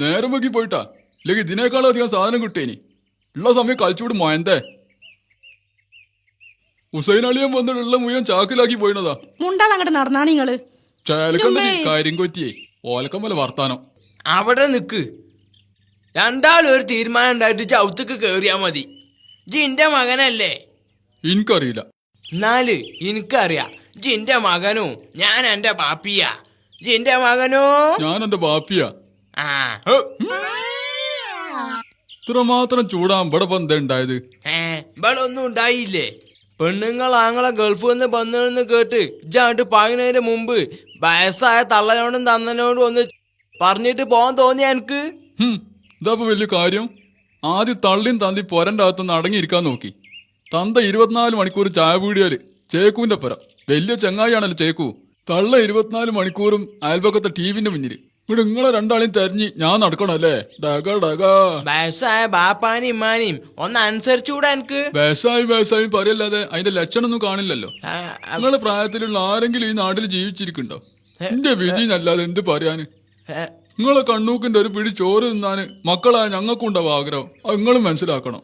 നേരം വൈകി പോയിട്ടാ. ഇല്ലെങ്കിൽ ഇതിനേക്കാളും അധികം സാധനം കിട്ടേനി ഉള്ള സമയം കളിച്ചുകൂടി മോയന്തേ. ഹുസൈൻ അളിയൻ വന്നിട്ടുള്ള മുഴുവൻ ചാക്കിലാക്കി പോയിണതാ. മുണ്ടാ അങ്ങോട്ട് നടന്നാണ് നിങ്ങൾ. കാര്യം കൊറ്റിയേ. ഓലക്കമ്മല വർത്താനം. അവിടെ നിക്ക്. രണ്ടാളും ഒരു തീരുമാനം ഉണ്ടായിട്ട് ചവിത്തക്ക് കേറിയാ മതി. ജിന്റെ മകനല്ലേ? എനിക്കറിയില്ല എന്നാൽ എനിക്കറിയാം ജിന്റെ മകനും ഞാൻ എന്റെ പാപ്പിയാ ജിന്റെ മകനോ? ഞാൻ എന്റെ ഹോ. ഇത്രമാത്രം ചൂടാൻ ഇവിടെ ഏ ഇവിടെ ഒന്നും ഉണ്ടായില്ലേ? പെണ്ണുങ്ങൾ ആങ്ങളെ ഗൾഫ് നിന്ന് വന്നെന്ന് കേട്ട് ഇജാണ്ട് പാകുന്നതിന് മുമ്പ് വയസ്സായ തള്ളനോടും തന്നനോടും ഒന്ന് പറഞ്ഞിട്ട് പോകാൻ തോന്നി എനിക്ക്? ഇതാ ഇതാപ്പോ വലിയ കാര്യം. ആദ്യം തള്ളിയും തന്തി പൊരന്റെ അകത്തുനിന്ന് അടങ്ങിയിരിക്കാൻ നോക്കി. തന്ത ഇരുപത്തിനാല് മണിക്കൂർ ചായ പീടിയാൽ ചേക്കുവിന്റെ പുറം. വലിയ ചങ്ങായിയാണല്ലോ ചേക്കു. തള്ള ഇരുപത്തിനാല് മണിക്കൂറും അയൽപക്കത്തെ ടീവിന്റെ മുന്നിൽ ഇവിടെ നിങ്ങളെ രണ്ടാളെയും തെരഞ്ഞ് ഞാൻ നടക്കണല്ലേ ഡക ഡക വയസ്സായ ബാപ്പാനും ഇമ്മാനെയും ഒന്ന് അനുസരിച്ചുകൂടെ എനിക്ക്. വയസ്സായി വേസായി പറയല്ലാതെ അതിന്റെ ലക്ഷണമൊന്നും കാണില്ലല്ലോ. നിങ്ങളെ പ്രായത്തിലുള്ള ആരെങ്കിലും ഈ നാട്ടിൽ ജീവിച്ചിരിക്കുന്നുണ്ടോ? എന്റെ വിധി എന്നല്ലാതെ എന്ത് പറയാന്? നിങ്ങളെ കണ്ണൂക്കിന്റെ ഒരു പിടി ചോറ് തിന്നാന് മക്കളായ ഞങ്ങൾക്കുണ്ടാവും ആഗ്രഹം. അത് നിങ്ങളും മനസ്സിലാക്കണം?